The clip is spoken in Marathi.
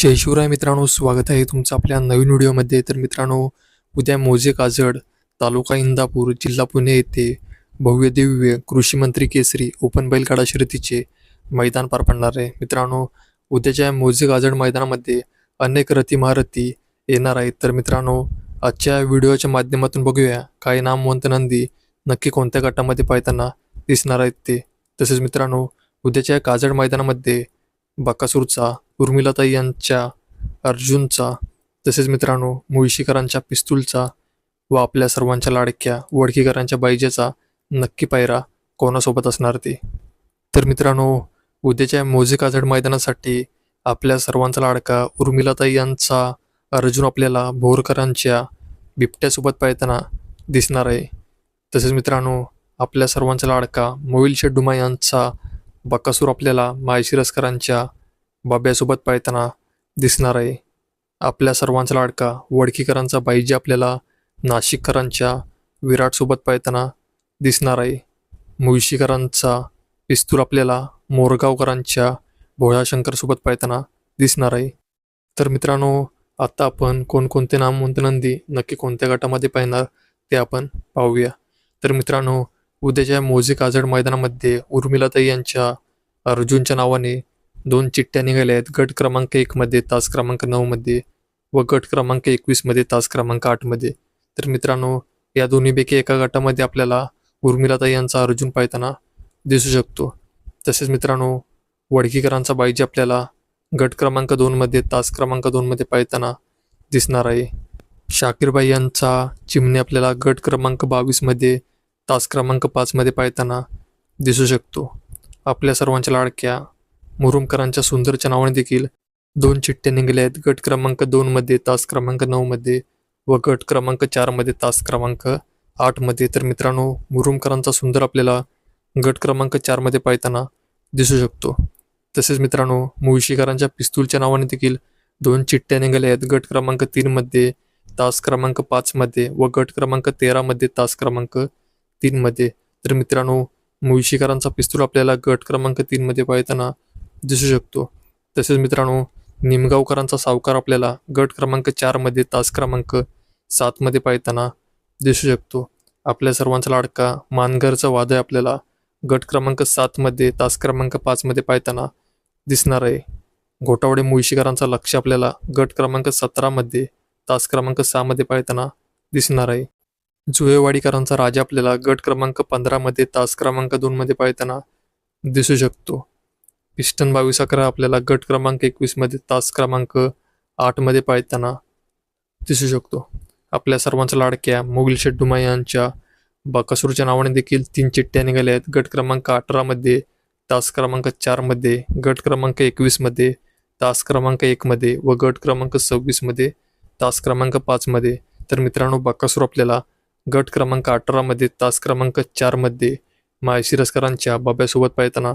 जय शिवराय मित्रांनो स्वागत आहे तुमचं आपल्या नवीन व्हिडिओमध्ये. तर मित्रांनो उद्या मोजे काजड तालुका इंदापूर जिल्हा पुणे येथे भव्य दिव्य कृषीमंत्री केसरी ओपन बैलगाडा शर्यतीचे मैदान पार पडणार आहे. मित्रांनो उद्याच्या मोजे काजड मैदानामध्ये अनेक रथी महारथी येणार आहेत. तर मित्रांनो आजच्या व्हिडिओच्या माध्यमातून बघूया काही नामवंत नंदी नक्की कोणत्या गटामध्ये पाहताना दिसणार आहेत ते. तसेच मित्रांनो उद्याच्या काजड मैदानामध्ये बकासूरचा उर्मिलाताई यांच्या अर्जुनचा तसेच मित्रांनो मुळशीकरांच्या पिस्तूलचा व आपल्या सर्वांच्या लाडक्या वडकीकरांच्या बाईजेचा नक्की पायरा कोणासोबत असणार ते? तर मित्रांनो उद्याच्या मोजे काजड मैदानासाठी आपल्या सर्वांचा लाडका उर्मिलाताई यांचा अर्जुन आपल्याला भोरकरांच्या बिबट्यासोबत पाहताना दिसणार आहे. तसेच मित्रांनो आपल्या सर्वांचा लाडका मोईल शेड्डुमा यांचा बकासूर आपल्याला मायशिरसकरांच्या बाब्यासोबत पाहताना दिसणार आहे. आपल्या सर्वांचा लाडका वडकीकरांचा बाईजी आपल्याला नाशिककरांच्या विराटसोबत पाहताना दिसणार आहे. मुळशीकरांचा पिस्तूल आपल्याला मोरगावकरांच्या भोळाशंकरसोबत पाहताना दिसणार आहे. तर मित्रांनो आत्ता आपण कोणकोणते नामवंत नंदी नक्की कोणत्या गटामध्ये पाहणार ते आपण पाहूया. तर मित्रांनो उद्याच्या मोजे काजड मैदानामध्ये उर्मिलाताई यांच्या अर्जुनच्या नावाने दोन चिठ्ठ्या निघाल्या आहेत. गट क्रमांक एकमध्ये तास क्रमांक नऊमध्ये व गट क्रमांक एकवीसमध्ये तास क्रमांक आठमध्ये तर मित्रांनो या दोन्हीपैकी एका गटामध्ये आपल्याला उर्मिलाताई यांचा अर्जुन पाहताना दिसू शकतो. तसेच मित्रांनो वडकीकरांचा बाईजी आपल्याला गट क्रमांक दोनमध्ये तास क्रमांक दोनमध्ये पाहताना दिसणार आहे. शाकीरबाई यांचा चिमणी आपल्याला गट क्रमांक बावीसमध्ये तास क्रमांक पाचमध्ये पाहताना दिसू शकतो. आपल्या सर्वांच्या लाडक्या मुरुमकरांच्या सुंदरच्या नावाने देखील दोन चिठ्ठ्या निघाल्या आहेत. गट क्रमांक दोनमध्ये तास क्रमांक नऊमध्ये व गट क्रमांक चारमध्ये तास क्रमांक आठमध्ये तर मित्रांनो मुरुमकरांचा सुंदर आपल्याला गट क्रमांक चारमध्ये पाहताना दिसू शकतो. तसेच मित्रांनो मुळशीकरांच्या पिस्तूलच्या नावाने देखील दोन चिठ्ठ्या निघाल्या आहेत. गट क्रमांक तीनमध्ये तास क्रमांक पाचमध्ये व गट क्रमांक तेरामध्ये तास क्रमांक तीनमध्ये तर मित्रांनो मुळशीकरांचा पिस्तूल आपल्याला गट क्रमांक तीनमध्ये पाहताना दिसू शकतो. तसेच मित्रांनो निमगावकरांचा सावकार आपल्याला गट क्रमांक चारमध्ये तास क्रमांक सातमध्ये पाहताना दिसू शकतो. आपल्या सर्वांचा लाडका मानगरचा वादळ आपल्याला गट क्रमांक सातमध्ये तास क्रमांक पाचमध्ये पाहताना दिसणार आहे. घोटावडे मुळशीकरांचा लक्ष आपल्याला गट क्रमांक सतरामध्ये तास क्रमांक सहामध्ये पाहताना दिसणार आहे. जुळेवाडीकरांचा राजा आपल्याला गट क्रमांक पंधरामध्ये तास क्रमांक दोनमध्ये पाहताना दिसू शकतो. पिस्टन बावीस अकरा आपल्याला गट क्रमांक एकवीसमध्ये तास क्रमांक आठमध्ये पाळताना दिसू शकतो. आपल्या सर्वांच्या लाडक्या मुघल शेड्डुमा यांच्या बकासूरच्या नावाने देखील तीन चिठ्ठ्या निघाल्या आहेत. गट क्रमांक अठरामध्ये तास क्रमांक चारमध्ये गट क्रमांक एकवीसमध्ये तास क्रमांक एकमध्ये व गट क्रमांक सव्वीसमध्ये तास क्रमांक पाचमध्ये तर मित्रांनो बकासूर आपल्याला गट क्रमांक अठरामध्ये तास क्रमांक चारमध्ये माळशिरसकरांच्या बाब्यासोबत पाहताना